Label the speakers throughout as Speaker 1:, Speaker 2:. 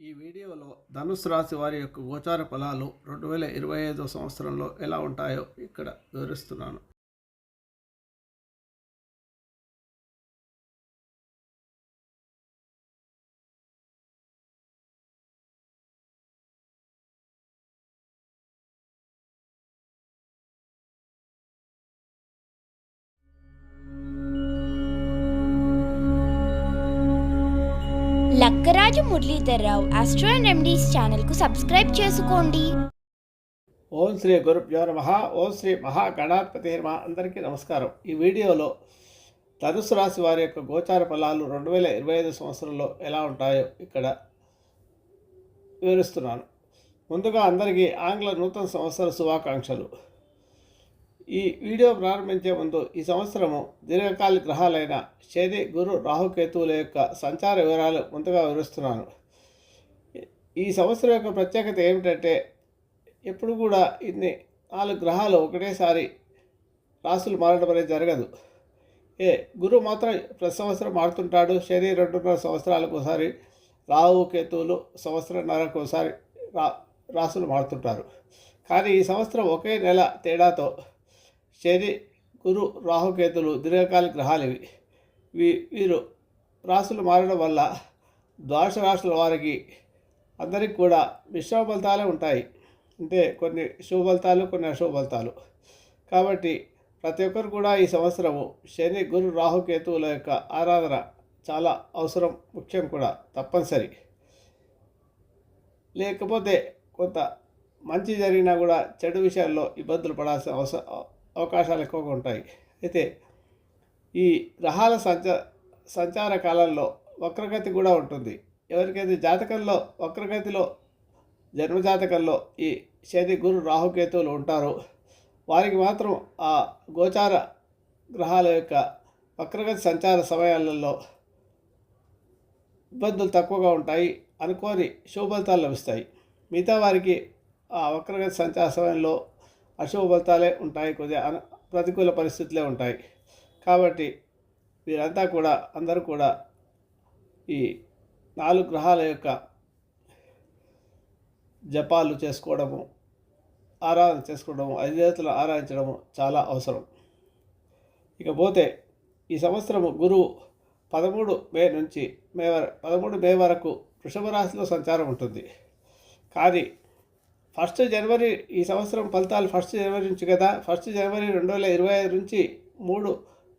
Speaker 1: ఈ వీడియోలో ధనుసు రాశి వారి యొక్క గోచార ఫలాలు రెండు వేల ఇరవై ఐదో సంవత్సరంలో ఎలా ఉంటాయో ఇక్కడ వివరిస్తున్నాను.
Speaker 2: రావు ఆస్ట్రో అండ్ రెమెడీస్ ఛానల్కు సబ్స్క్రైబ్ చేసుకోండి
Speaker 1: ఓం శ్రీ గురుభ్యో నమ. ఓం శ్రీ మహాగణాధిపతి నమ అందరికీ నమస్కారం. ఈ వీడియోలో ధనుసు రాశి వారి యొక్క గోచార ఫలాలు రెండు వేల ఇరవై ఐదు సంవత్సరంలో ఎలా ఉంటాయో ఇక్కడ వివరిస్తున్నాను. ముందుగా అందరికీ ఆంగ్ల నూతన సంవత్సర శుభాకాంక్షలు. ఈ వీడియో ప్రారంభించే ముందు ఈ సంవత్సరము దీర్ఘకాలిక గ్రహాలైన శని గురు రాహుకేతువుల యొక్క సంచార వివరాలు ముందుగా వివరిస్తున్నాను. ఈ సంవత్సరం యొక్క ప్రత్యేకత ఏమిటంటే ఎప్పుడు కూడా ఇన్ని నాలుగు గ్రహాలు ఒకటేసారి రాసులు మారడం అనేది జరగదు. ఏ గురువు మాత్రం ప్రతి సంవత్సరం మారుతుంటాడు. శని రెండున్నర సంవత్సరాలకు ఒకసారి రాహు కేతువులు సంవత్సరంన్నరకు ఒకసారి రా రాసులు మారుతుంటారు. కానీ ఈ సంవత్సరం ఒకే నెల తేడాతో శని గురు రాహుకేతులు దీర్ఘకాలిక గ్రహాలు ఇవి. వీ వీరు రాసులు మారడం వల్ల ద్వాదశ రాసుల వారికి అందరికి కూడా మిశ్రమ ఫలితాలే ఉంటాయి. అంటే కొన్ని శుభ ఫలితాలు కొన్ని అశుభ ఫలితాలు కాబట్టి ప్రతి ఒక్కరు కూడా ఈ సంవత్సరము శని గురు రాహుకేతువుల యొక్క ఆరాధన చాలా అవసరం ముఖ్యం కూడా తప్పనిసరి. లేకపోతే కొంత మంచి జరిగినా కూడా చెడు విషయాల్లో ఇబ్బందులు పడాల్సిన అవసర అవకాశాలు ఎక్కువగా ఉంటాయి. అయితే ఈ గ్రహాల సంచ సంచార కాలంలో వక్రగతి కూడా ఉంటుంది. ఎవరికైతే జాతకంలో వక్రగతిలో జన్మజాతకంలో ఈ శని గురు రాహుకేతువులు ఉంటారో వారికి మాత్రం ఆ గోచార గ్రహాల యొక్క వక్రగతి సంచార సమయాలలో ఇబ్బందులు తక్కువగా ఉంటాయి అనుకోని శుభఫలితాలు లభిస్తాయి. మిగతా వారికి ఆ వక్రగతి సంచార సమయంలో అశుభ ఫలితాలే ఉంటాయి కొద్దిగా ప్రతికూల పరిస్థితులే ఉంటాయి. కాబట్టి వీరంతా కూడా అందరూ కూడా ఈ నాలుగు గ్రహాల యొక్క జపాలు చేసుకోవడము ఆరాధన చేసుకోవడము అధిదేవతలు ఆరాధించడము చాలా అవసరం. ఇకపోతే ఈ సంవత్సరము గురువు పదమూడు మే నుంచి మే వర పదమూడు మే వరకు వృషభ రాశిలో సంచారం ఉంటుంది. కానీ ఫస్ట్ జనవరి ఈ సంవత్సరం ఫలితాలు ఫస్ట్ జనవరి నుంచి కదా ఫస్ట్ జనవరి రెండు వేల ఇరవై ఐదు నుంచి మూడు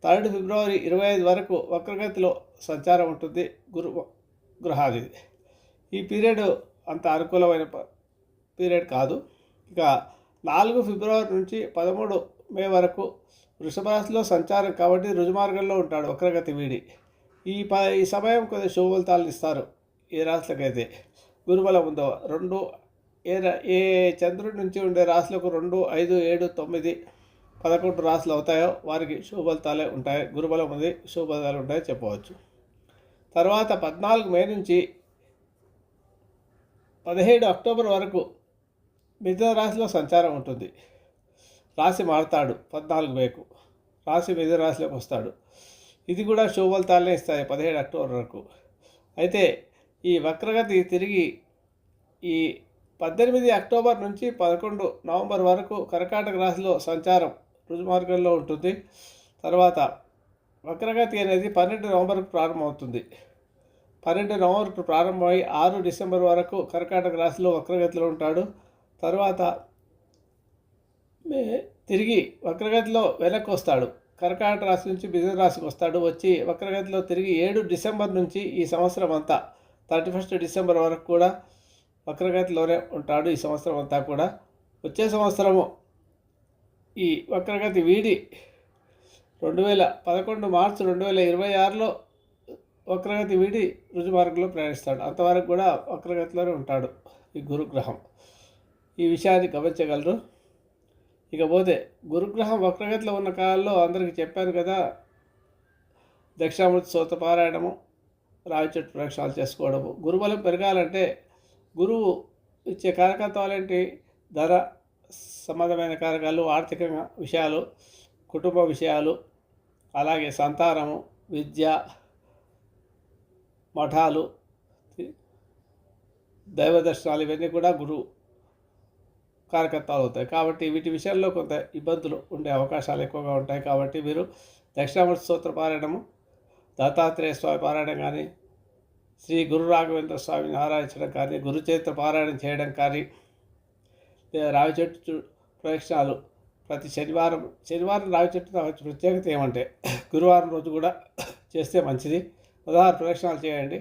Speaker 1: థర్డ్ ఫిబ్రవరి ఇరవై ఐదు వరకు వక్రగతిలో సంచారం ఉంటుంది. గురు గృహాది. ఈ పీరియడ్ అంత అనుకూలమైన ప- పీరియడ్ కాదు. ఇక నాలుగు ఫిబ్రవరి నుంచి పదమూడు మే వరకు వృషభరాశిలో సంచారం కాబట్టి రుజుమార్గంలో ఉంటాడు వక్రగతి వీడి. ఈ ప ఈ సమయం కొద్దిగా శుభఫలితాలను ఇస్తారు ఏ రాశులకైతే. గురుబలం ఉందో రెండు ఏ ఏ చంద్రుడి నుంచి ఉండే రాశులకు రెండు ఐదు ఏడు తొమ్మిది పదకొండు రాశులు అవుతాయో వారికి శుభఫలితాలే ఉంటాయి. గురుబలం ఉంది శుభఫలితాలు ఉంటాయి చెప్పవచ్చు. తర్వాత పద్నాలుగు మే నుంచి పదిహేడు అక్టోబర్ వరకు మిథున రాశిలో సంచారం ఉంటుంది. రాశి మారుతాడు పద్నాలుగు మేకు. రాశి మిథున రాశిలోకి వస్తాడు. ఇది కూడా శుభఫలితాలనే ఇస్తాయి పదిహేడు అక్టోబర్ వరకు. అయితే ఈ వక్రగతి తిరిగి ఈ పద్దెనిమిది అక్టోబర్ నుంచి పదకొండు నవంబర్ వరకు కర్కాటక రాశిలో సంచారం రుజుమార్గంలో ఉంటుంది. తర్వాత వక్రగతి అనేది పన్నెండు నవంబర్కు ప్రారంభమవుతుంది. పన్నెండు నవంబర్కు ప్రారంభమై ఆరు డిసెంబర్ వరకు కర్కాటక రాశిలో వక్రగతిలో ఉంటాడు. తర్వాత మే- తిరిగి వక్రగతిలో వెనక్కి వస్తాడు. కర్కాటక రాశి నుంచి బిజినెస్ రాశికి వస్తాడు. వచ్చి వక్రగతిలో తిరిగి ఏడు డిసెంబర్ నుంచి ఈ సంవత్సరం అంతా థర్టీ ఫస్ట్ డిసెంబర్ వరకు కూడా వక్రగతిలోనే ఉంటాడు ఈ సంవత్సరం అంతా కూడా. వచ్చే సంవత్సరము ఈ వక్రగతి వీడి రెండు వేల పదకొండు మార్చి రెండు వేల ఇరవై ఆరులో వక్రగతి వీడి రుజుమార్గంలో ప్రయాణిస్తాడు. అంతవరకు కూడా వక్రగతిలోనే ఉంటాడు ఈ గురుగ్రహం. ఈ విషయాన్ని గమనించగలరు. ఇకపోతే గురుగ్రహం వక్రగతిలో ఉన్న కాలంలో అందరికీ చెప్పాను కదా దక్షిణామూర్తి సోత పారాయణము రావి చెట్టు ప్రక్షాలు చేసుకోవడము. గురుబలం పెరగాలంటే గురువు ఇచ్చే కారకత్వాలేంటి? ధర సంబంధమైన కారకాలు ఆర్థికంగా విషయాలు కుటుంబ విషయాలు అలాగే సంతానము విద్య మఠాలు దైవ దర్శనాలు ఇవన్నీ కూడా గురువు కార్యకర్తలు అవుతాయి కాబట్టి వీటి విషయంలో కొంత ఇబ్బందులు ఉండే అవకాశాలు ఎక్కువగా ఉంటాయి. కాబట్టి మీరు దక్షిణామూర్తి స్తోత్ర పారాయణము దత్తాత్రేయ స్వామి పారాయణం కానీ శ్రీ గురు రాఘవేంద్ర స్వామిని ఆరాధించడం కానీ గురుచరిత్ర పారాయణం చేయడం కానీ రావి చెట్టు ప్రదక్షిణాలు ప్రతి శనివారం శనివారం రావి చెట్టు ప్రత్యేకత ఏమంటే గురువారం రోజు కూడా చేస్తే మంచిది. ఉదాహరణ ప్రదక్షిణాలు చేయండి.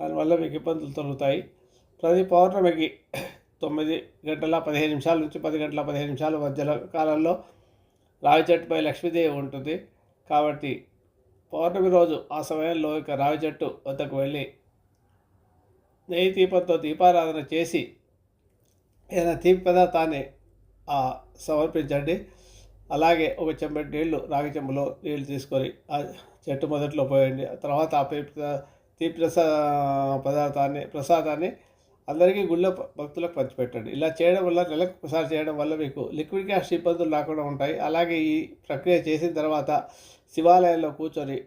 Speaker 1: దానివల్ల మీకు ఇబ్బందులు తొలుగుతాయి. ప్రతి పౌర్ణమికి తొమ్మిది గంటల పదిహేను నిమిషాల నుంచి పది గంటల పదిహేను నిమిషాల మధ్యలో కాలంలో రావి చెట్టుపై లక్ష్మీదేవి ఉంటుంది. కాబట్టి పౌర్ణమి రోజు ఆ సమయంలో ఇక రావి చెట్టు వద్దకు వెళ్ళి నెయ్యి దీపంతో దీపారాధన చేసి ఏదైనా తీపి పదార్థాన్ని సమర్పించండి. అలాగే ఒక చెంబటి నీళ్ళు రాగి చెంబులో నీళ్ళు తీసుకొని ఆ చెట్టు మొదట్లో పోయండి. ఆ తర్వాత ఆ తీపి తీపి ప్రసా పదార్థాన్ని ప్రసాదాన్ని అందరికీ గుళ్ళో భక్తులకు పంచిపెట్టండి. ఇలా చేయడం వల్ల నెలకు ఒకసారి చేయడం వల్ల మీకు లిక్విడ్ గ్యాస్ ఇబ్బందులు రాకుండా ఉంటాయి. అలాగే ఈ ప్రక్రియ చేసిన తర్వాత శివాలయంలో కూర్చొని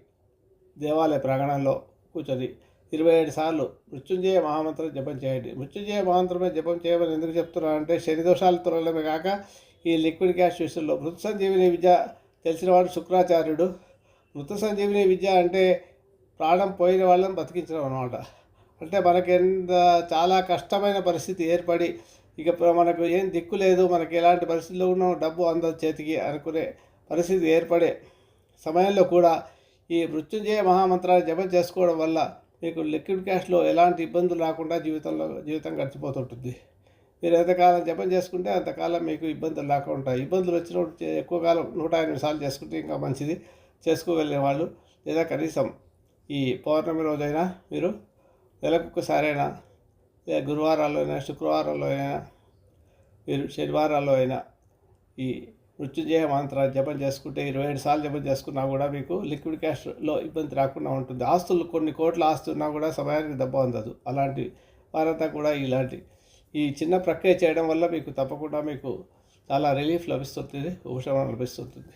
Speaker 1: దేవాలయ ప్రాంగణంలో కూర్చొని ఇరవై ఏడు సార్లు మృత్యుంజయ మహామంత్రం జపం చేయండి. మృత్యుంజయ మహామంత్రమే జపం చేయమని ఎందుకు చెప్తున్నానంటే శని దోషాలు తొలగడమే కాక ఈ లిక్విడ్ గ్యాస్ విషయంలో. మృత సంజీవిని విద్య తెలిసినవాడు శుక్రాచార్యుడు. మృత సంజీవిని విద్య అంటే ప్రాణం పోయిన వాళ్ళని బతికించడం అనమాట అంటే మనకి ఎంత చాలా కష్టమైన పరిస్థితి ఏర్పడి ఇక మనకు ఏం దిక్కు లేదు మనకి ఎలాంటి పరిస్థితిలో ఉన్నాం డబ్బు అందదు చేతికి అనుకునే పరిస్థితి ఏర్పడే సమయంలో కూడా ఈ మృత్యుంజయ మహామంత్రాన్ని జపం చేసుకోవడం వల్ల మీకు లిక్విడ్ క్యాష్లో ఎలాంటి ఇబ్బందులు రాకుండా జీవితంలో జీవితం గడిచిపోతుంటుంది. మీరు ఎంతకాలం జపం చేసుకుంటే అంతకాలం మీకు ఇబ్బందులు రాకుండా ఉంటాయి. ఇబ్బందులు వచ్చినప్పుడు ఎక్కువ కాలం నూట ఎనిమిది సార్లు చేసుకుంటే ఇంకా మంచిది. చేసుకోగలిగే వాళ్ళు లేదా కనీసం ఈ పౌర్ణమి రోజైనా మీరు నెలకు ఒకసారైనా లేదా గురువారాల్లో అయినా శుక్రవారాల్లో అయినా మీరు శనివారాల్లో అయినా ఈ మృత్యుంజయ మంత్ర జపం చేసుకుంటే ఇరవై ఏడు సార్లు జపం చేసుకున్నా కూడా మీకు లిక్విడ్ క్యాష్లో ఇబ్బంది రాకుండా ఉంటుంది. ఆస్తులు కొన్ని కోట్ల ఆస్తి ఉన్నా కూడా సమయానికి దెబ్బ అందదు. అలాంటి వారంతా కూడా ఇలాంటి ఈ చిన్న ప్రక్రియ చేయడం వల్ల మీకు తప్పకుండా మీకు చాలా రిలీఫ్ లభిస్తుంటుంది ఉపశమనం లభిస్తుంటుంది.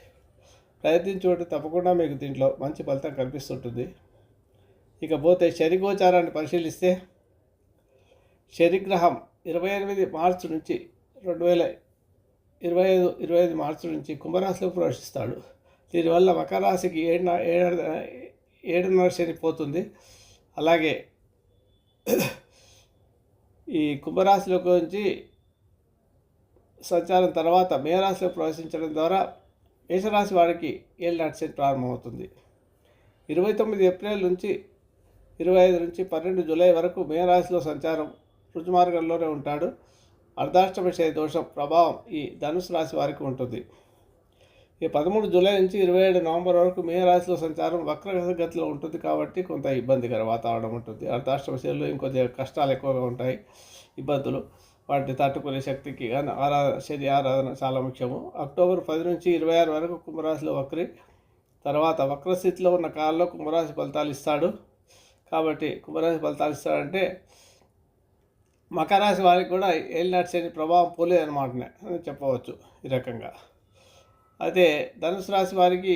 Speaker 1: ప్రయత్నించుకుంటే తప్పకుండా మీకు దీంట్లో మంచి ఫలితం కనిపిస్తుంటుంది. ఇకపోతే శనిగోచారాన్ని పరిశీలిస్తే శనిగ్రహం ఇరవై ఎనిమిది మార్చి నుంచి రెండు వేల ఇరవై ఐదు ఇరవై ఐదు మార్చి నుంచి కుంభరాశిలో ప్రవేశిస్తాడు. దీనివల్ల మకర రాశికి ఏడున ఏడు ఏడున్నర శని పోతుంది. అలాగే ఈ కుంభరాశిలో నుంచి సంచారం తర్వాత మేరాశిలో ప్రవేశించడం ద్వారా మేషరాశి వారికి ఏళ్ళనాటి శని ప్రారంభమవుతుంది. ఇరవై తొమ్మిది ఏప్రిల్ నుంచి ఇరవై ఐదు నుంచి పన్నెండు జూలై వరకు మేరాశిలో సంచారం రుజుమార్గంలోనే ఉంటాడు. అర్ధాష్టమిషయ దోష దోషం ప్రభావం ఈ ధనుసు రాశి వారికి ఉంటుంది. ఈ పదమూడు జూలై నుంచి ఇరవై ఏడు నవంబర్ వరకు మే రాశిలో సంచారం వక్రగతిలో ఉంటుంది కాబట్టి కొంత ఇబ్బందికర వాతావరణం ఉంటుంది. అర్ధాష్టమ శనిలో ఇంకొద్ది కష్టాలు ఎక్కువగా ఉంటాయి ఇబ్బందులు. వాటిని తట్టుకునే శక్తికి కానీ ఆరాధన శని ఆరాధన చాలా ముఖ్యము. అక్టోబర్ పది నుంచి ఇరవై ఆరు వరకు కుంభరాశిలో వక్రి. తర్వాత వక్రస్థితిలో ఉన్న కాలంలో కుంభరాశి ఫలితాలు ఇస్తాడు. కాబట్టి కుంభరాశి ఫలితాలు ఇస్తాడంటే మకరాశి వారికి కూడా ఏలినాటి శని ప్రభావం పోలేదన్నమాటనే అని చెప్పవచ్చు ఈ రకంగా. అయితే ధనుసు రాశి వారికి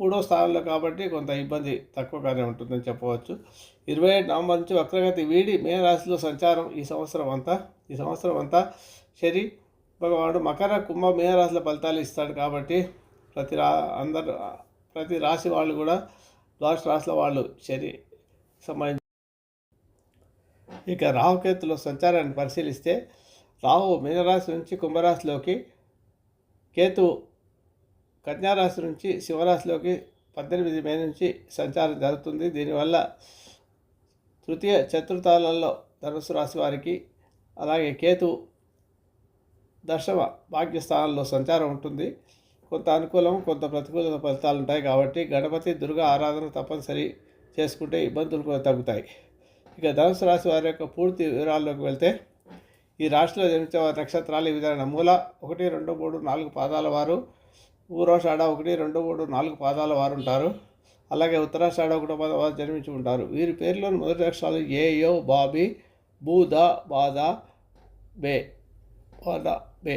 Speaker 1: మూడో స్థానంలో కాబట్టి కొంత ఇబ్బంది తక్కువగానే ఉంటుందని చెప్పవచ్చు. ఇరవై ఏడు నవంబర్ నుంచి వక్రగతి వీడి మే రాశిలో సంచారం ఈ సంవత్సరం అంతా ఈ సంవత్సరం అంతా శని భగవానుడు మకర కుంభ మే రాశుల ఫలితాలు ఇస్తాడు కాబట్టి ప్రతి రా అందరు ప్రతి రాశి వాళ్ళు కూడా ద్వాదశ రాశుల వాళ్ళు శని సంబంధించి ఇక రాహుకేతుల సంచారాన్ని పరిశీలిస్తే రాహు మీనరాశి నుంచి కుంభరాశిలోకి కేతు కన్యారాశి నుంచి శివరాశిలోకి పద్దెనిమిది మే నుంచి సంచారం జరుగుతుంది. దీనివల్ల తృతీయ చతుర్థాలలో ధనుసు రాశి వారికి అలాగే కేతు దశమ భాగ్యస్థానంలో సంచారం ఉంటుంది. కొంత అనుకూలం కొంత ప్రతికూల ఫలితాలు ఉంటాయి కాబట్టి గణపతి దుర్గా ఆరాధన తప్పనిసరి చేసుకుంటే ఇబ్బందులు కూడా తగ్గుతాయి. ఇక ధనుసు రాశి వారి యొక్క పూర్తి వివరాల్లోకి వెళ్తే ఈ రాశిలో జన్మించే వారి నక్షత్రాలు ఈ విధంగా మూల ఒకటి రెండు మూడు నాలుగు పాదాల వారు ఊరోషాఢ ఒకటి రెండు మూడు నాలుగు పాదాల వారు ఉంటారు. అలాగే ఉత్తరాషాఢ ఒకటో పద వారు జన్మించి ఉంటారు. వీరి పేర్లోని మొదటి అక్షరాలు ఏయో బాబి బాబీ బూద బాద బే బాద బే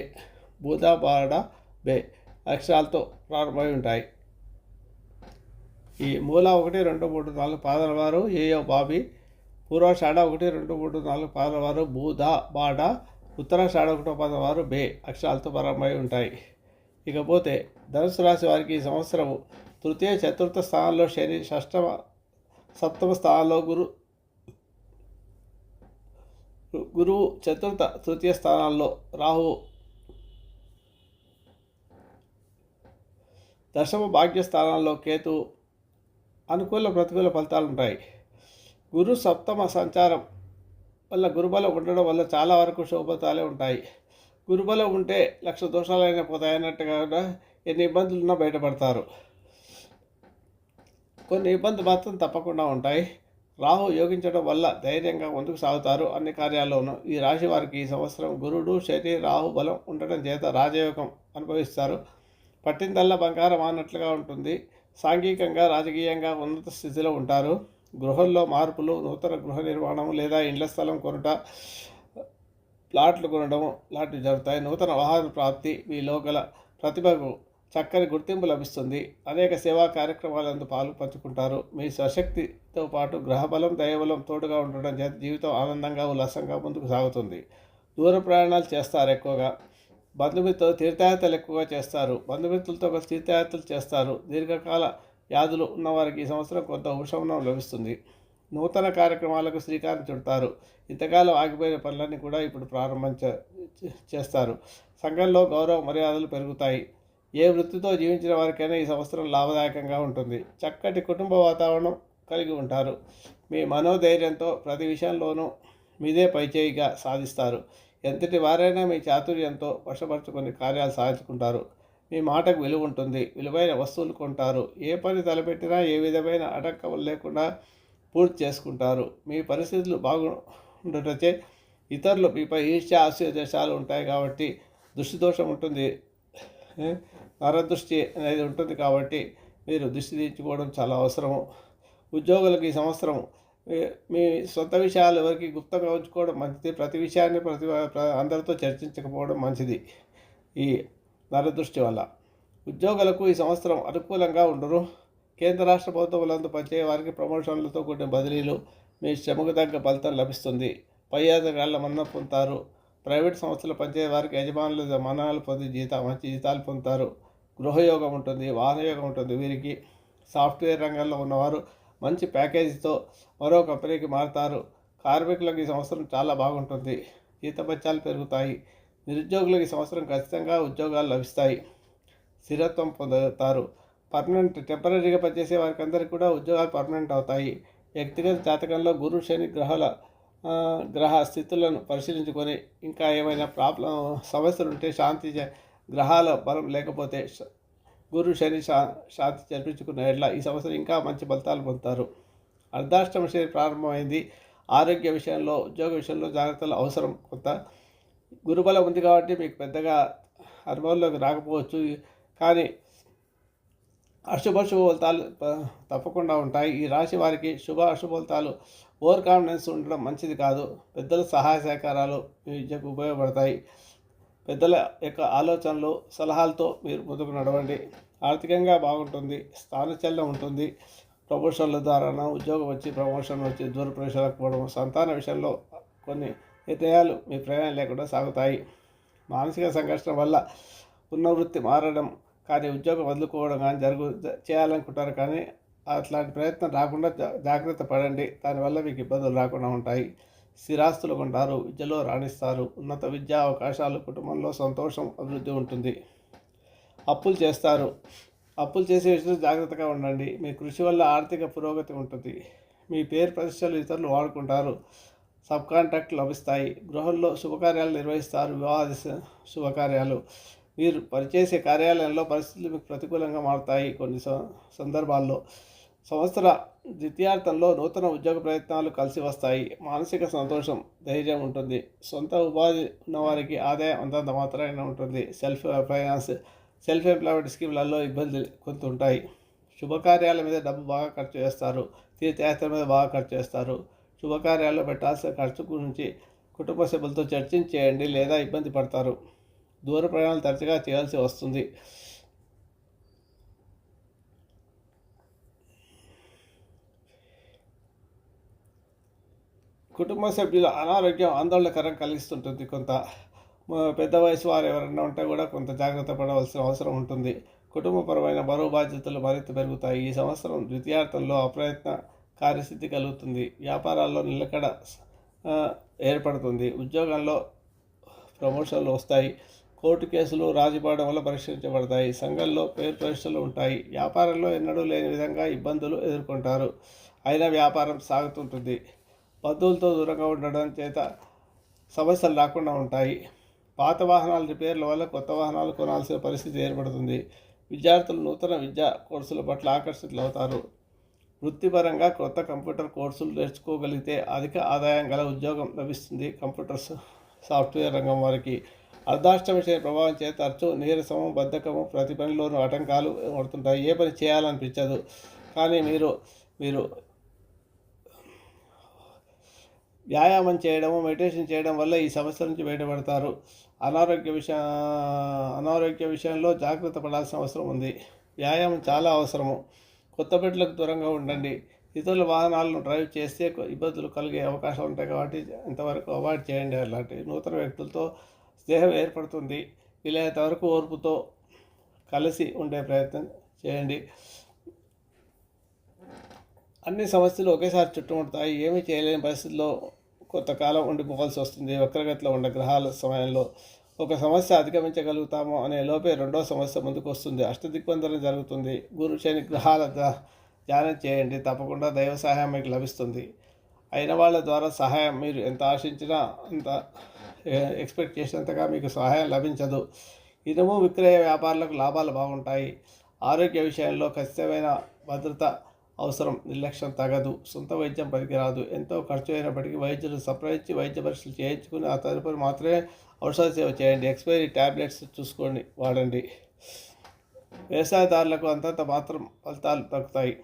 Speaker 1: బూద బాడ బే అక్షరాలతో ప్రారంభమై ఉంటాయి. ఈ మూల ఒకటి రెండు మూడు నాలుగు పాదాల వారు ఏయో బాబీ పూర్వాషాఢ ఒకటి రెండు మూడు నాలుగు పాదం వారు బూధ బాడ ఉత్తరాషాఢ ఒకటో పాదం వారు బే అక్షరాలతో ప్రారంభమై ఉంటాయి. ఇకపోతే ధనుసు రాశి వారికి ఈ సంవత్సరము తృతీయ చతుర్థ స్థానంలో శని షష్టమ సప్తమ స్థానంలో గురు గురువు చతుర్థ తృతీయ స్థానాల్లో రాహు దశమ భాగ్య స్థానాల్లో కేతు అనుకూల ప్రతికూల ఫలితాలు ఉంటాయి. గురు సప్తమ సంచారం వల్ల గురుబలం ఉండడం వల్ల చాలా వరకు శోభతాలే ఉంటాయి. గురుబలం ఉంటే లక్ష దోషాలైనా పోతాయన్నట్టుగా ఎన్ని ఇబ్బందులు ఉన్నా బయటపడతారు. కొన్ని ఇబ్బందులు మాత్రం తప్పకుండా ఉంటాయి. రాహు యోగించడం వల్ల ధైర్యంగా ముందుకు సాగుతారు అన్ని కార్యాల్లోనూ. ఈ రాశి వారికి ఈ సంవత్సరం గురుడు శని రాహు బలం ఉండడం చేత రాజయోగం అనుభవిస్తారు. పట్టిందల్లా బంగారం అన్నట్లుగా ఉంటుంది. సాంఘికంగా రాజకీయంగా ఉన్నత స్థితిలో ఉంటారు. గృహంలో మార్పులు నూతన గృహ నిర్మాణం లేదా ఇండ్ల స్థలం కొనుట ప్లాట్లు కొనడం లాంటివి జరుగుతాయి. నూతన వాహన ప్రాప్తి మీ లోకల ప్రతిభకు చక్కని గుర్తింపు లభిస్తుంది. అనేక సేవా కార్యక్రమాలందు పాలు పంచుకుంటారు. మీ స్వశక్తితో పాటు గ్రహబలం దయబలం తోడుగా ఉండడం చేత జీవితం ఆనందంగా ఉల్లాసంగా ముందుకు సాగుతుంది. దూర ప్రయాణాలు చేస్తారు ఎక్కువగా. బంధుమిత్రులు తీర్థయాత్రలు ఎక్కువగా చేస్తారు. బంధుమిత్రులతో తీర్థయాత్రలు చేస్తారు. దీర్ఘకాల వ్యాధులు ఉన్నవారికి ఈ సంవత్సరం కొంత ఉపశమనం లభిస్తుంది. నూతన కార్యక్రమాలకు శ్రీకారం చుడతారు. ఇంతకాలం ఆగిపోయిన పనులన్నీ కూడా ఇప్పుడు ప్రారంభం చే- చేస్తారు. సంఘంలో గౌరవ మర్యాదలు పెరుగుతాయి. ఏ వృత్తితో జీవించిన వారికైనా ఈ సంవత్సరం లాభదాయకంగా ఉంటుంది. చక్కటి కుటుంబ వాతావరణం కలిగి ఉంటారు. మీ మనోధైర్యంతో ప్రతి విషయంలోనూ మీదే పైచేయిగా సాధిస్తారు. ఎంతటి వారైనా మీ చాతుర్యంతో వశపరుచుకొని కార్యాలు సాధించుకుంటారు. మీ మాటకు విలువ ఉంటుంది విలువైన వస్తువులు కొంటారు. ఏ పని తలపెట్టినా ఏ విధమైన అటంకం లేకుండా పూర్తి చేసుకుంటారు. మీ పరిస్థితులు బాగుండటచే ఇతరులు మీపై ఈర్ష్య ఆశీర్దేశాలు ఉంటాయి కాబట్టి దృష్టి దోషం ఉంటుంది నరదృష్టి అనేది ఉంటుంది కాబట్టి మీరు దృష్టి తీర్చుకోవడం చాలా అవసరము ఉద్యోగులకు ఈ సంవత్సరం మీ- సొంత విషయాలు ఎవరికి గుప్తంగా ఉంచుకోవడం మంచిది. ప్రతి విషయాన్ని ప్రతి అందరితో చర్చించకపోవడం మంచిది. ఈ నరదృష్టి వల్ల. ఉద్యోగులకు ఈ సంవత్సరం అనుకూలంగా ఉండరు కేంద్ర రాష్ట్ర ప్రభుత్వములందు పనిచేయ వారికి ప్రమోషన్లతో కూడిన బదిలీలు మీ శ్రమకు తగ్గ ఫలితం లభిస్తుంది. పై అధికారుల మన్న పొందుతారు. ప్రైవేట్ సంస్థలు పనిచేయ వారికి యజమానులు మన్నాలు పొంది జీత మంచి జీతాలు పొందుతారు. గృహయోగం ఉంటుంది వాహనయోగం ఉంటుంది. వీరికి సాఫ్ట్వేర్ రంగంలో ఉన్నవారు మంచి ప్యాకేజీతో మరో కంపెనీకి మారుతారు. కార్మికులకు ఈ సంవత్సరం చాలా బాగుంటుంది. జీతపత్యాలు పెరుగుతాయి. నిరుద్యోగులకు ఈ సంవత్సరం ఖచ్చితంగా ఉద్యోగాలు లభిస్తాయి. స్థిరత్వం పొందుతారు. పర్మనెంట్ టెంపరీగా పనిచేసే వారికి అందరికీ కూడా ఉద్యోగాలు పర్మనెంట్ అవుతాయి. వ్యక్తిగత జాతకంలో గురు శని గ్రహాల గ్రహ స్థితులను పరిశీలించుకొని ఇంకా ఏమైనా ప్రాబ్లం సమస్యలు ఉంటే శాంతి గ్రహాల బలం లేకపోతే గురు శని శా శాంతి జరిపించుకున్న ఎడ్ల ఈ సంవత్సరం ఇంకా మంచి ఫలితాలు పొందుతారు. అర్ధాష్టమ శని ప్రారంభమైంది. ఆరోగ్య విషయంలో ఉద్యోగ విషయంలో జాగ్రత్తలు అవసరం కొంత. గురుబలం ఉంది కాబట్టి మీకు పెద్దగా అనుభవంలోకి రాకపోవచ్చు. కానీ అశుభ శుభ తప్పకుండా ఉంటాయి. ఈ రాశి వారికి శుభ అశుభ ఓవర్ కాన్ఫిడెన్స్ ఉండడం మంచిది కాదు. పెద్దల సహాయ సహకారాలు మీ విద్యకు ఉపయోగపడతాయి. పెద్దల యొక్క ఆలోచనలు సలహాలతో మీరు ముందుకు నడవండి. ఆర్థికంగా బాగుంటుంది స్థానచలనం ఉంటుంది. ప్రమోషన్ల ద్వారా ఉద్యోగం వచ్చి ప్రమోషన్ వచ్చి దూర ప్రవేశాలకు పోవడం సంతాన విషయంలో కొన్ని నిర్ణయాలు మీ ప్రయాణం లేకుండా సాగుతాయి. మానసిక సంఘర్షణ వల్ల ఉన్న వృత్తి మారడం కానీ ఉద్యోగం వదులుకోవడం కానీ జరుగు చేయాలనుకుంటారు కానీ అట్లాంటి ప్రయత్నం రాకుండా జా- జాగ్రత్త పడండి. దానివల్ల మీకు ఇబ్బందులు రాకుండా ఉంటాయి. స్థిరాస్తులు కొంటారు విద్యలో రాణిస్తారు. ఉన్నత విద్యా అవకాశాలు కుటుంబంలో సంతోషం అభివృద్ధి ఉంటుంది. అప్పులు చేస్తారు. అప్పులు చేసే విషయంలో జాగ్రత్తగా ఉండండి. మీ కృషి వల్ల ఆర్థిక పురోగతి ఉంటుంది. మీ పేరు ప్రతిష్టలు ఇతరులు వాడుకుంటారు. సబ్ కాంట్రాక్ట్ లభిస్తాయి. గృహంలో శుభకార్యాలు నిర్వహిస్తారు. వివాహ శుభకార్యాలు. మీరు పనిచేసే కార్యాలయంలో పరిస్థితులు మీకు ప్రతికూలంగా మారుతాయి. కొన్ని స- సందర్భాల్లో సంవత్సర ద్వితీయార్థంలో నూతన ఉద్యోగ ప్రయత్నాలు కలిసి వస్తాయి. మానసిక సంతోషం ధైర్యం ఉంటుంది. సొంత ఉపాధి ఉన్నవారికి ఆదాయం అంతంత మాత్రమే ఉంటుంది. సెల్ఫ్ ఫైనాన్స్ సెల్ఫ్ ఎంప్లాయ్మెంట్ స్కీమ్లలో ఇబ్బందులు కొంత ఉంటాయి శుభకార్యాల మీద డబ్బు బాగా ఖర్చు చేస్తారు. తీర్థయాత్ర మీద బాగా ఖర్చు చేస్తారు. శుభకార్యాల్లో పెట్టాల్సిన ఖర్చు గురించి కుటుంబ సభ్యులతో చర్చించేయండి లేదా ఇబ్బంది పడతారు. దూర ప్రయాణాలు తరచుగా చేయాల్సి వస్తుంది. కుటుంబ సభ్యుల అనారోగ్యం ఆందోళనకరం కలిగిస్తుంటుంది కొంత. పెద్ద వయసు వారు ఎవరైనా ఉంటే కూడా కొంత జాగ్రత్త పడవలసిన అవసరం ఉంటుంది. కుటుంబపరమైన బరువు బాధ్యతలు మరింత పెరుగుతాయి. ఈ సంవత్సరం ద్వితీయార్థంలో అప్రయత్న కార్యసిద్ధి కలుగుతుంది. వ్యాపారాల్లో నిలకడ ఏర్పడుతుంది. ఉద్యోగంలో ప్రమోషన్లు వస్తాయి. కోర్టు కేసులు రాజీపడడం వల్ల పరిష్కరించబడతాయి. సంఘంలో పేరు ప్రతిష్టలు ఉంటాయి. వ్యాపారంలో ఎన్నడూ లేని విధంగా ఇబ్బందులు ఎదుర్కొంటారు. అయినా వ్యాపారం సాగుతుంటుంది. బంధువులతో దూరంగా ఉండడం చేత సమస్యలు రాకుండా ఉంటాయి. పాత వాహనాల రిపేర్ల వల్ల కొత్త వాహనాలు కొనాల్సిన పరిస్థితి ఏర్పడుతుంది. విద్యార్థులు నూతన విద్యా కోర్సుల పట్ల ఆకర్షితులు అవుతారు వృత్తిపరంగా కొత్త కంప్యూటర్ కోర్సులు నేర్చుకోగలిగితే అధిక ఆదాయం గల ఉద్యోగం లభిస్తుంది. కంప్యూటర్ సాఫ్ట్వేర్ రంగం వారికి అర్ధాష్టమి శని ప్రభావం చేత తరచూ నీరసము బద్ధకము ప్రతి పనిలోనూ ఆటంకాలు పడుతుంటాయి ఏ పని చేయాలనిపించదు. కానీ మీరు మీరు వ్యాయామం చేయడము మెడిటేషన్ చేయడం వల్ల ఈ సమస్య నుంచి బయటపడతారు. అనారోగ్య విష అనారోగ్య విషయంలో జాగ్రత్త పడాల్సిన అవసరం ఉంది. వ్యాయామం చాలా అవసరము. కొత్త బిడ్డలకు దూరంగా ఉండండి. ఇతరుల వాహనాలను డ్రైవ్ చేస్తే ఇబ్బందులు కలిగే అవకాశాలు ఉంటాయి కాబట్టి ఇంతవరకు అవాయిడ్ చేయండి అలాంటి నూతన వ్యక్తులతో స్నేహం ఏర్పడుతుంది. వీలైనంత వరకు ఓర్పుతో కలిసి ఉండే ప్రయత్నం చేయండి. అన్ని సమస్యలు ఒకేసారి చుట్టుముడతాయి. ఏమీ చేయలేని పరిస్థితుల్లో కొంతకాలం ఉండిపోవాల్సి వస్తుంది. వక్రగతిలో ఉన్న గ్రహాల సమయంలో ఒక సమస్య అధిగమించగలుగుతాము అనే లోపే రెండో సమస్య ముందుకు వస్తుంది. అష్టదిగ్బంధనం జరుగుతుంది. గురు శని గ్రహాల ధ్యానం చేయండి. తప్పకుండా దైవ సహాయం మీకు లభిస్తుంది. అయిన వాళ్ళ ద్వారా సహాయం మీరు ఎంత ఆశించినా అంత ఎక్స్పెక్ట్ చేసినంతగా మీకు సహాయం లభించదు. ఇనుము విక్రయ వ్యాపారులకు లాభాలు బాగుంటాయి. ఆరోగ్య విషయంలో ఖచ్చితమైన భద్రత అవసరం. నిర్లక్ష్యం తగదు. సొంత వైద్యం పనికిరాదు. ఎంతో ఖర్చు అయినప్పటికీ వైద్యులు సంప్రదించి వైద్య పరీక్షలు చేయించుకుని ఆ తదుపరి మాత్రమే ఔషధ సేవ చేయండి ఎక్స్పైరీ ట్యాబ్లెట్స్ చూసుకోండి వాడండి. వ్యవసాయదారులకు అంతంత మాత్రం ఫలితాలు దక్కుతాయి.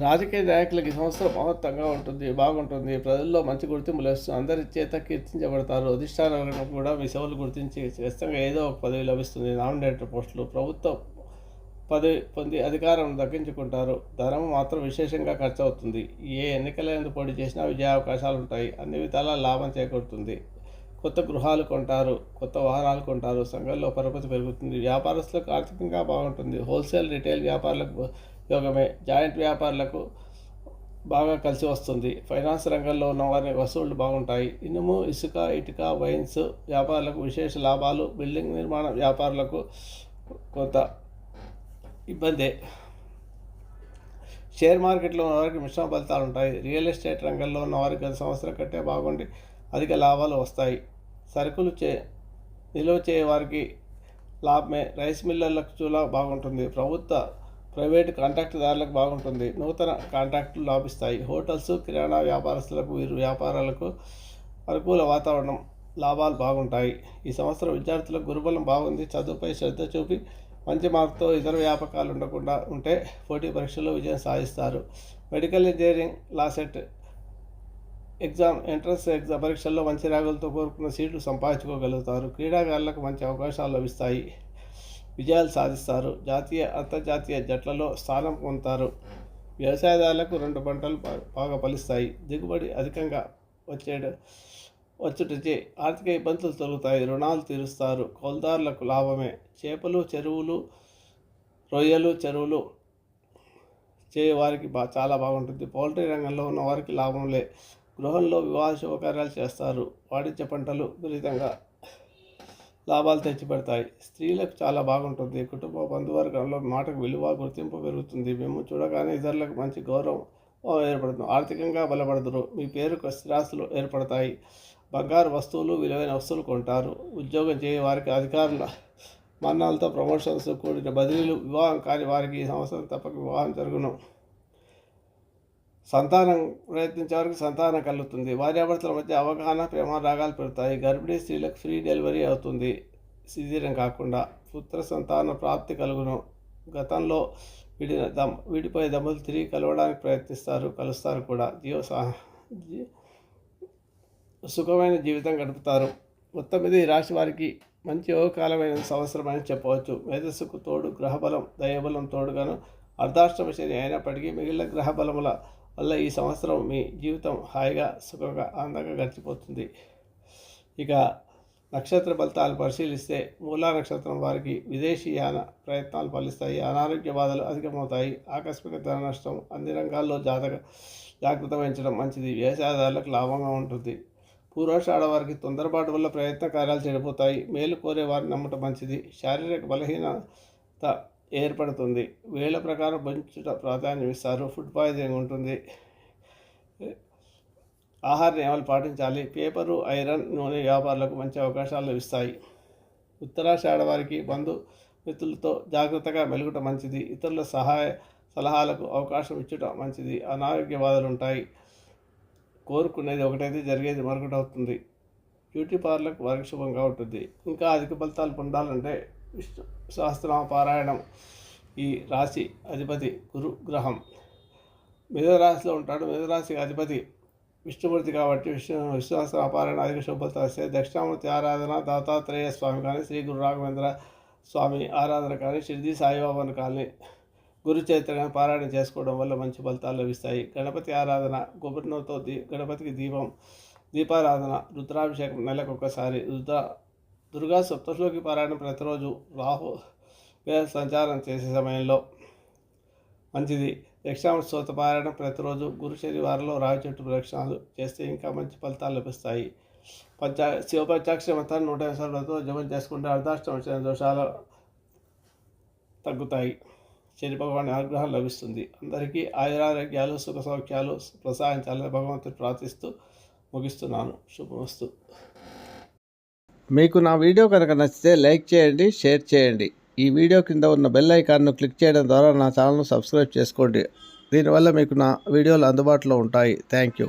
Speaker 1: రాజకీయ నాయకులకు ఈ సంవత్సరం మహత్తంగా ఉంటుంది బాగుంటుంది. ప్రజల్లో మంచి గుర్తింపు లభిస్తుంది. అందరి చేత కీర్తించబడతారు. అధిష్టానాలను కూడా మీ సేవలు గుర్తించి ఖచ్చితంగా ఏదో ఒక పదవి లభిస్తుంది. నామినేటర్ పోస్టులు ప్రభుత్వం పదవి పొంది అధికారం దక్కించుకుంటారు. ధనం మాత్రం విశేషంగా ఖర్చు అవుతుంది ఏ ఎన్నికల పోటీ చేసినా విజయ అవకాశాలు ఉంటాయి అన్ని విధాలా లాభం చేకూరుతుంది. కొత్త గృహాలు కొంటారు. కొత్త వాహనాలు కొంటారు. సంఘంలో పరపతి పెరుగుతుంది. వ్యాపారస్తులకు ఆర్థికంగా బాగుంటుంది. హోల్సేల్ రిటైల్ వ్యాపారులకు యోగమే జాయింట్ వ్యాపారులకు బాగా కలిసి వస్తుంది. ఫైనాన్స్ రంగంలో ఉన్న వారి వసూళ్ళు బాగుంటాయి. ఇనుము ఇసుక ఇటుక వైన్స్ వ్యాపారులకు విశేష లాభాలు. బిల్డింగ్ నిర్మాణ వ్యాపారులకు కొంత ఇబ్బందే. షేర్ మార్కెట్లో ఉన్నవారికి మిశ్రమ ఫలితాలు ఉంటాయి. రియల్ ఎస్టేట్ రంగంలో ఉన్న వారికి గత సంవత్సరం కంటే బాగుండి అధిక లాభాలు వస్తాయి. సరుకులు చే నిల్వ చేయవారికి లాభమే. రైస్ మిల్లర్లకు చూలా బాగుంటుంది. ప్రభుత్వ ప్రైవేటు కాంట్రాక్టుదారులకు బాగుంటుంది. నూతన కాంట్రాక్టులు లాభిస్తాయి. హోటల్స్ కిరాణా వ్యాపారస్తులకు వీరు వ్యాపారాలకు అనుకూల వాతావరణం లాభాలు బాగుంటాయి. ఈ సంవత్సరం విద్యార్థులకు గురుబలం బాగుంది. చదువుపై శ్రద్ధ చూపి మంచి మార్కుతో ఇతర వ్యాపకాలు ఉండకుండా ఉంటే పోటీ పరీక్షల్లో విజయం సాధిస్తారు. Medical engineering LAWCET exam entrance exam పరీక్షల్లో మంచి రాగులతో కోరుకున్న సీట్లు సంపాదించుకోగలుగుతారు. క్రీడాకారులకు మంచి అవకాశాలు లభిస్తాయి. విజయాలు సాధిస్తారు. జాతీయ అంతర్జాతీయ జట్లలో స్థానం పొందుతారు. వ్యవసాయదారులకు రెండు పంటలు బాగా ఫలిస్తాయి. దిగుబడి అధికంగా వచ్చేడు వచ్చుటచే ఆర్థిక ఇబ్బందులు తొలుగుతాయి రుణాలు తీరుస్తారు. కొల్దారులకు లాభమే. చేపలు చెరువులు రొయ్యలు చెరువులు చేయ వారికి బా చాలా బాగుంటుంది. పౌల్ట్రీ రంగంలో ఉన్న వారికి లాభంలే గృహంలో వివాహ శుభకార్యాలు చేస్తారు. వాణిజ్య పంటలు విపరీతంగా లాభాలు తెచ్చిపెడతాయి. స్త్రీలకు చాలా బాగుంటుంది. కుటుంబ బంధువర్గంలో మాటకు విలువ గుర్తింపు పెరుగుతుంది. మేము చూడగానే ఇతరులకు మంచి గౌరవం ఏర్పడుతుంది. ఆర్థికంగా బలపడదురు. మీ పేరుకు స్థిరాస్తులు ఏర్పడతాయి. బంగారు వస్తువులు విలువైన వస్తువులు కొంటారు. ఉద్యోగం చేయ వారికి అధికారుల మన్నాలతో ప్రమోషన్స్ కూడిన బదిలీలు వివాహం కాని వారికి ఈ సంవత్సరం తప్పక వివాహం జరుగును. సంతానం ప్రయత్నించే వారికి సంతానం కలుగుతుంది. భార్యాభర్తల మధ్య అవగాహన ప్రేమ రాగాలు పెడతాయి గర్భిణీ స్త్రీలకు ఫ్రీ డెలివరీ అవుతుంది. సిజీరం కాకుండా పుత్ర సంతాన ప్రాప్తి కలుగును. గతంలో విడిన దం విడిపోయే దంపతులు తిరిగి కలవడానికి ప్రయత్నిస్తారు కలుస్తారు కూడా. జీవ సా జీ- సుఖమైన జీవితం గడుపుతారు. మొత్తం మీద ఈ రాశి వారికి మంచి యోగకాలమైన సంవత్సరం అని చెప్పవచ్చు. మేధస్సుకు తోడు గ్రహబలం దైవబలం తోడుగాను అర్ధాష్టమ శని అయినప్పటికీ మిగిలిన గ్రహ బలముల వల్ల ఈ సంవత్సరం మీ జీవితం హాయిగా సుఖంగా ఆనందంగా గడిచిపోతుంది. ఇక నక్షత్ర ఫలితాలు పరిశీలిస్తే మూలా నక్షత్రం వారికి విదేశీయాన ప్రయత్నాలు ఫలిస్తాయి. అనారోగ్య బాధలు అధికమవుతాయి. ఆకస్మిక ధన నష్టం అన్ని రంగాల్లో జాతక జాగ్రత్త వహించడం మంచిది. వ్యవసాయదారులకు లాభంగా ఉంటుంది. పూర్వాషాఢ వారికి తొందరపాటు వల్ల ప్రయత్న కార్యాలు చెడిపోతాయి. మేలు కోరే వారిని నమ్మటం మంచిది. శారీరక బలహీనత ఏర్పడుతుంది. వేళ ప్రకారం పెంచుట ప్రాధాన్యం ఇస్తారు. ఫుడ్ పాయిజనింగ్ ఉంటుంది. ఆహార నియమాలు పాటించాలి. పేపరు ఐరన్ నూనె వ్యాపారులకు మంచి అవకాశాలు లభిస్తాయి. ఉత్తరాషాఢ వారికి బంధు మిత్రులతో జాగ్రత్తగా మెలుగుట మంచిది. ఇతరుల సహాయ సలహాలకు అవకాశం ఇచ్చుట మంచిది. అనారోగ్య బాధలు ఉంటాయి కోరుకునేది ఒకటైతే జరిగేది మరొకటి అవుతుంది. బ్యూటీ పార్లర్లకు వారికి ఉంటుంది ఇంకా అధిక ఫలితాలు పొందాలంటే విష్ణు సహస్రనామ పారాయణం ఈ రాశి అధిపతి గురు గ్రహం. మిథున ఉంటాడు. మిథున అధిపతి విష్ణుమూర్తి కాబట్టి విష్ణు విశ్వాస అపారాయణ అధిక శుభఫలితాలు వస్తే దక్షిణామూర్తి ఆరాధన దత్తాత్రేయ స్వామి కానీ శ్రీ గురు రాఘవేంద్ర స్వామి ఆరాధన కానీ షిర్ది సాయిబాబాను కానీ గురు చైత్రగా పారాయణ చేసుకోవడం వల్ల మంచి ఫలితాలు లభిస్తాయి. గణపతి ఆరాధన గోపర్ణంతో దీ గణపతికి దీపం దీపారాధన రుద్రాభిషేకం నెలకు ఒకసారి రుద్ర దుర్గా సప్తశ్లోకి పారాయణ ప్రతిరోజు రాహు సంచారం చేసే సమయంలో మంచిది. దక్షిణామ స్తోత్ర పారాయణం ప్రతిరోజు గురు శనివారంలో రావి చెట్టు ప్రదక్షిణాలు చేస్తే ఇంకా మంచి ఫలితాలు లభిస్తాయి. పంచా శివ మతాన్ని నూట యాభై జపం చేసుకుంటే అర్ధాష్టమ దోషాలు తగ్గుతాయి. శని భగవాన్ అనుగ్రహం లభిస్తుంది. అందరికీ ఆయురారోగ్యాలు సుఖ సౌఖ్యాలు ప్రసాదించాలని భగవంతుని ప్రార్థిస్తూ ముగిస్తున్నాను. శుభమస్తు. మీకు నా వీడియో కనుక నచ్చితే లైక్ చేయండి షేర్ చేయండి. ఈ వీడియో కింద ఉన్న బెల్ ఐకాన్ను క్లిక్ చేయడం ద్వారా నా ఛానల్ను సబ్స్క్రైబ్ చేసుకోండి. దీనివల్ల మీకు నా వీడియోలు అందుబాటులో ఉంటాయి. Thank you.